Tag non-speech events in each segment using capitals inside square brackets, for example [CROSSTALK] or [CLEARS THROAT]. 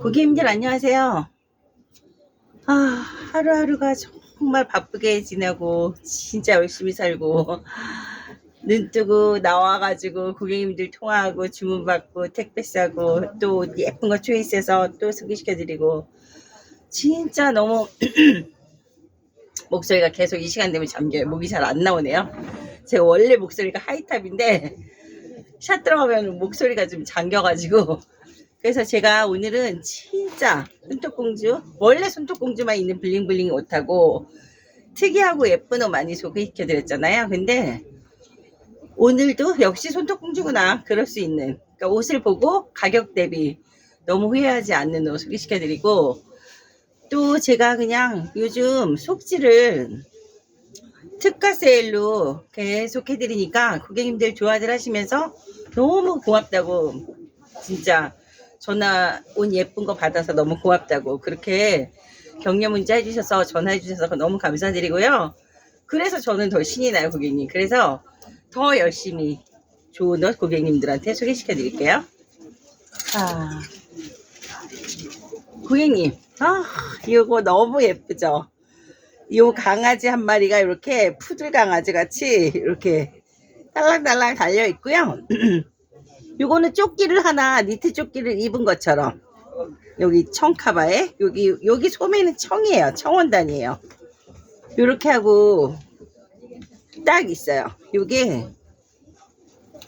고객님들 안녕하세요. 아, 하루하루가 정말 바쁘게 지내고 진짜 열심히 살고 눈 뜨고 나와가지고 고객님들 통화하고 주문 받고 택배 싸고 또 예쁜 거 초이스해서 또 소개시켜드리고 진짜 너무 [CLEARS THROAT] 목소리가 계속 이 시간 되면 잠겨요. 목이 잘 안 나오네요. 제가 원래 목소리가 하이탑인데 샷 들어가면 목소리가 좀 잠겨가지고 그래서 제가 오늘은 진짜 손톱공주 원래 손톱공주만 있는 블링블링 옷하고 특이하고 예쁜 옷 많이 소개시켜 드렸잖아요. 근데 오늘도 역시 손톱공주구나. 그럴 수 있는. 그러니까 옷을 보고 가격 대비 너무 후회하지 않는 옷 소개시켜 드리고 또 제가 그냥 요즘 속지를 특가 세일로 계속 해드리니까 고객님들 좋아들 하시면서 너무 고맙다고 진짜 전화 온 예쁜 거 받아서 너무 고맙다고 그렇게 격려 문자 해주셔서 전화해 주셔서 너무 감사드리고요. 그래서 저는 더 신이 나요 고객님. 그래서 더 열심히 좋은 옷 고객님들한테 소개시켜 드릴게요. 아, 고객님, 아 이거 너무 예쁘죠? 이 강아지 한 마리가 이렇게 푸들 강아지 같이 이렇게 딸랑딸랑 달려 있고요. [CLEARS THROAT] 요거는 조끼를 하나 니트 조끼를 입은 것처럼 여기 청카바에 여기 여기 소매는 청이에요. 청원단이에요. 요렇게 하고 딱 있어요. 요게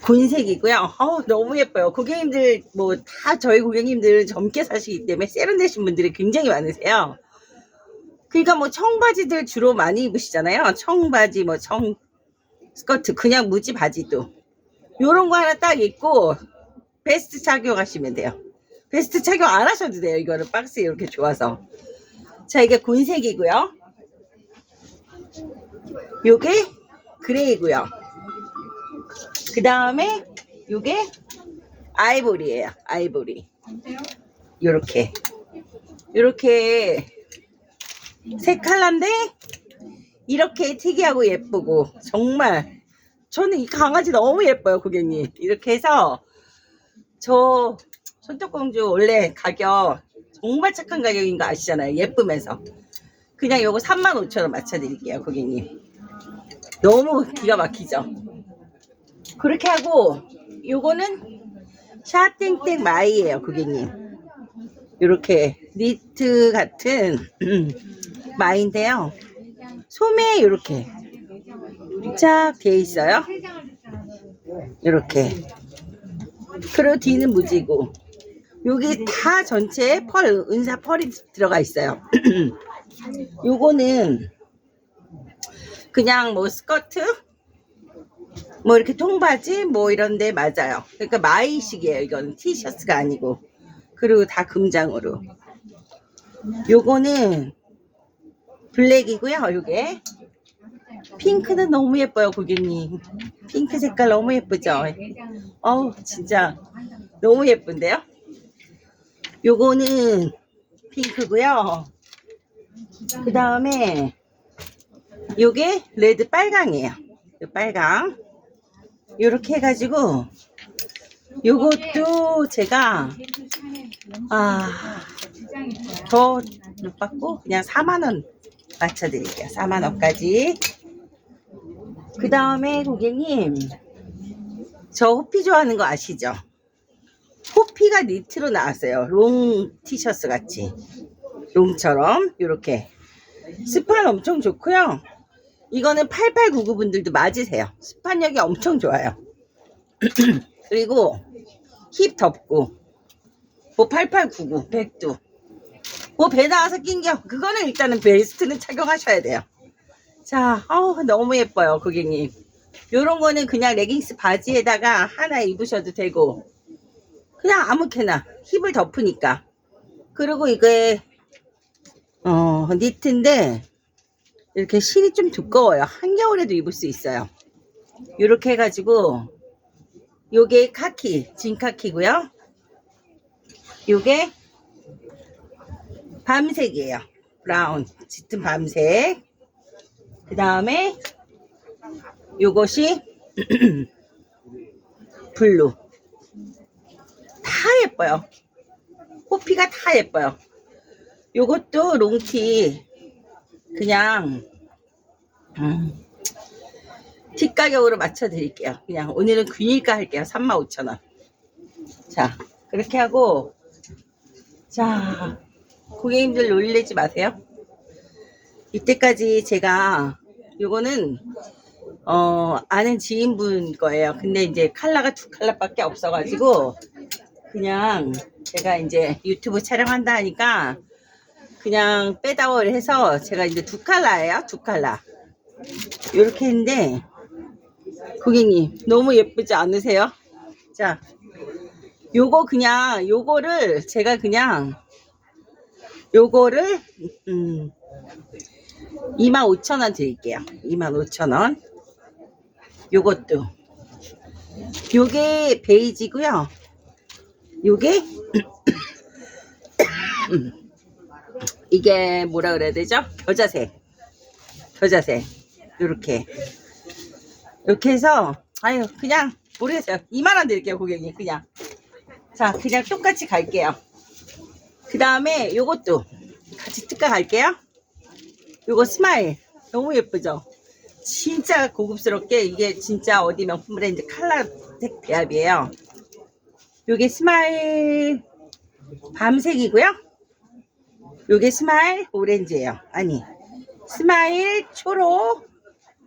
곤색이고요. 어우, 너무 예뻐요. 고객님들 뭐 다 저희 고객님들 젊게 사시기 때문에 세련되신 분들이 굉장히 많으세요. 그러니까 뭐 청바지들 주로 많이 입으시잖아요. 청바지 뭐 청 스커트 그냥 무지 바지도 요런 거 하나 딱 입고 베스트 착용하시면 돼요. 베스트 착용 안 하셔도 돼요. 이거는 박스에 이렇게 좋아서. 자, 이게 곤색이고요. 요게 그레이고요. 그 다음에 요게 아이보리예요. 아이보리. 요렇게. 요렇게 세 컬러인데 이렇게 특이하고 예쁘고 정말 저는 이 강아지 너무 예뻐요 고객님. 이렇게 해서 저 손톱공주 원래 가격 정말 착한 가격인 거 아시잖아요 예쁘면서. 그냥 요거 35,000원 맞춰드릴게요 고객님. 너무 기가 막히죠? 그렇게 하고 요거는 샤땡땡 마이예요 고객님. 요렇게 니트 같은 마인데요. 소매에 이렇게 쫙 되어 있어요. 이렇게. 그리고 뒤는 무지고. 여기 다 전체 펄, 은사 펄이 들어가 있어요. [CLEARS THROAT] 요거는 그냥 뭐 스커트? 뭐 이렇게 통바지? 뭐 이런데 맞아요. 그러니까 마이식이에요. 이거는 티셔츠가 아니고. 그리고 다 금장으로. 요거는 블랙이고요. 요게. 핑크는 너무 예뻐요, 고객님. 핑크 색깔 너무 예쁘죠? 어우, 진짜 너무 예쁜데요? 요거는 핑크고요. 그 다음에 요게 레드 빨강이에요. 요 빨강. 요렇게 해가지고 요것도 제가 아, 더못 받고 그냥 4만원 맞춰드릴게요. 4만원까지. 그 다음에 고객님, 저 호피 좋아하는 거 아시죠? 호피가 니트로 나왔어요. 롱 티셔츠 같이. 롱처럼, 이렇게. 스판 엄청 좋고요. 이거는 8899 분들도 맞으세요. 스판력이 엄청 좋아요. [CLEARS THROAT] 그리고 힙 덮고, 뭐 8899, 100도. 뭐배 나와서 낑겨. 그거는 일단은 베스트는 착용하셔야 돼요. 자, 어우, 너무 예뻐요, 고객님. 요런 거는 그냥 레깅스 바지에다가 하나 입으셔도 되고, 그냥 아무렇게나 힙을 덮으니까. 그리고 이게, 어, 니트인데, 이렇게 실이 좀 두꺼워요. 한겨울에도 입을 수 있어요. 요렇게 해가지고, 요게 카키, 진카키고요. 요게 밤색이에요. 브라운, 짙은 밤색. 그 다음에 요것이 [CLEARS THROAT] 블루. 다 예뻐요. 호피가 다 예뻐요. 요것도 롱티 그냥 음, 티 가격으로 맞춰 드릴게요. 그냥 오늘은 균일가 할게요. 35,000원. 자, 그렇게 하고 자, 고객님들 놀리지 마세요. 이때까지 제가 요거는 어 아는 지인분 거예요. 근데 이제 칼라가 두 칼라밖에 없어가지고 그냥 제가 이제 유튜브 촬영한다 하니까 그냥 빼다월 해서 제가 이제 두 칼라예요. 두 칼라. 이렇게 했는데 고객님 너무 예쁘지 않으세요? 자, 요거 그냥 요거를 제가 그냥 요거를 음 25,000원 드릴게요. 25,000원. 요것도 요게 베이지고요. 요게 [COUGHS] 이게 뭐라 그래야 되죠? 겨자색. 겨자색. 요렇게. 이렇게 해서 아유 그냥 모르겠어요. 2만 원 드릴게요, 고객님. 그냥. 자, 그냥 똑같이 갈게요. 그 다음에 요것도 같이 특가 갈게요. 요거 스마일. 너무 예쁘죠? 진짜 고급스럽게 이게 진짜 어디 명품 브랜드 칼라색 배합이에요. 요게 스마일 밤색이고요. 요게 스마일 오렌지예요. 아니 스마일 초록,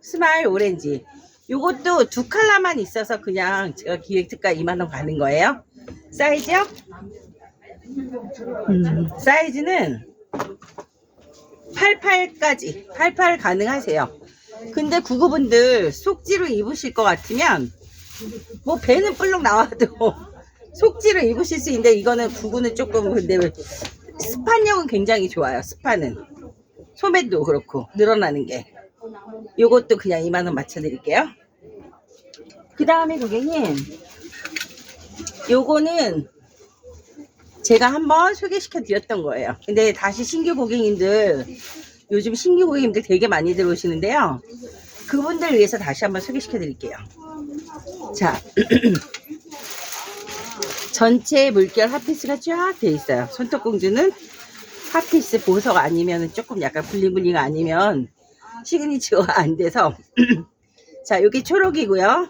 스마일 오렌지. 요것도 두 컬러만 있어서 그냥 제가 기획 특가 2만 원 가는 거예요. 사이즈요? 음, 사이즈는 88까지 88 가능하세요. 근데 구구분들 속지로 입으실 것 같으면 뭐 배는 불룩 나와도 [LAUGHS] 속지로 입으실 수 있는데 이거는 구구는 조금 근데 스판력은 굉장히 좋아요. 스판은 소매도 그렇고 늘어나는 게 요것도 그냥 2만원 맞춰드릴게요. 그 다음에 고객님 요거는 제가 한번 소개시켜 드렸던 거예요. 근데 다시 신규 고객님들 요즘 신규 고객님들 되게 많이 들어오시는데요. 그분들 위해서 다시 한번 소개시켜 드릴게요. 자, [CLEARS THROAT] 전체 물결 핫피스가 쫙 돼 있어요. 손톱공주는 핫피스 보석 아니면 조금 약간 블링블링 아니면 시그니처가 안 돼서 [CLEARS THROAT] 자, 여기 초록이고요.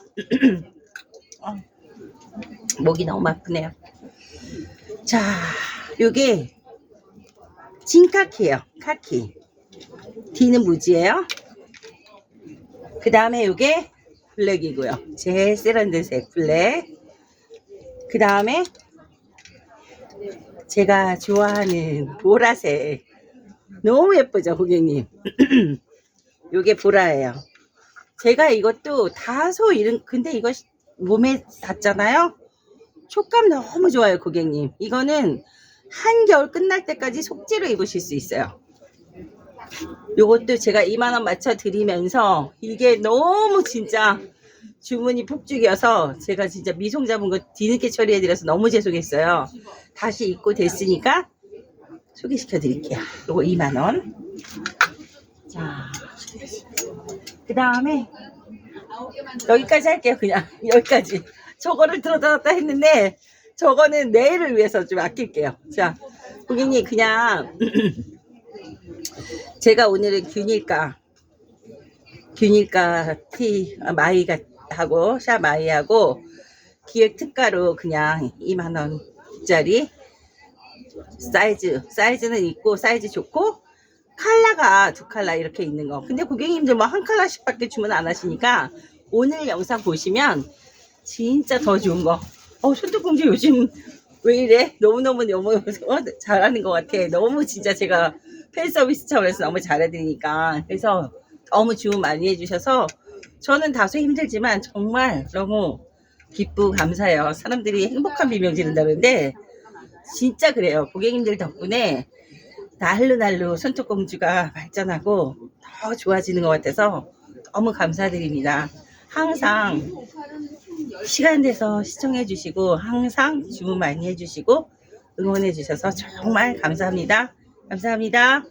어, [CLEARS THROAT] 목이 너무 아프네요. 자, 요게 진카키예요. 카키. D는 무지예요. 그 다음에 요게 블랙이고요. 제일 세련된 색 블랙. 그 다음에 제가 좋아하는 보라색. 너무 예쁘죠, 고객님? [CLEARS THROAT] 요게 보라예요. 제가 이것도 다소 이런, 근데 이거 몸에 닿잖아요? 촉감 너무 좋아요, 고객님. 이거는 한겨울 끝날 때까지 속지로 입으실 수 있어요. 요것도 제가 2만원 맞춰 드리면서 이게 너무 진짜 주문이 폭죽이어서 제가 진짜 미송 잡은 거 뒤늦게 처리해 드려서 너무 죄송했어요. 다시 입고 됐으니까 소개시켜 드릴게요. 요거 2만원. 자, 그 다음에 여기까지 할게요. 그냥 [LAUGHS] 여기까지. 저거를 들어다 놨다 했는데 저거는 내일을 위해서 좀 아낄게요. 자, 고객님 그냥 제가 오늘은 균일가 균일가 티 아, 마이가 하고 샤 마이하고 기획 특가로 그냥 2만 원짜리 사이즈 사이즈는 있고 사이즈 좋고 칼라가 두 칼라 이렇게 있는 거. 근데 고객님들 뭐 한 칼라씩밖에 주문 안 하시니까 오늘 영상 보시면 진짜 더 좋은 거. 어, 손톱공주 요즘 왜 이래? 너무너무 너무 잘하는 것 같아. 너무 진짜 제가 팬 서비스 차원에서 너무 잘해드리니까. 그래서 너무 주문 많이 해주셔서 저는 다소 힘들지만 정말 너무 기쁘고 감사해요. 사람들이 행복한 비명 지른다는데 진짜 그래요. 고객님들 덕분에 날로 날로 손톱공주가 발전하고 더 좋아지는 것 같아서 너무 감사드립니다. 항상 시간 내서 시청해 주시고 항상 주문 많이 해 주시고 응원해 주셔서 정말 감사합니다. 감사합니다.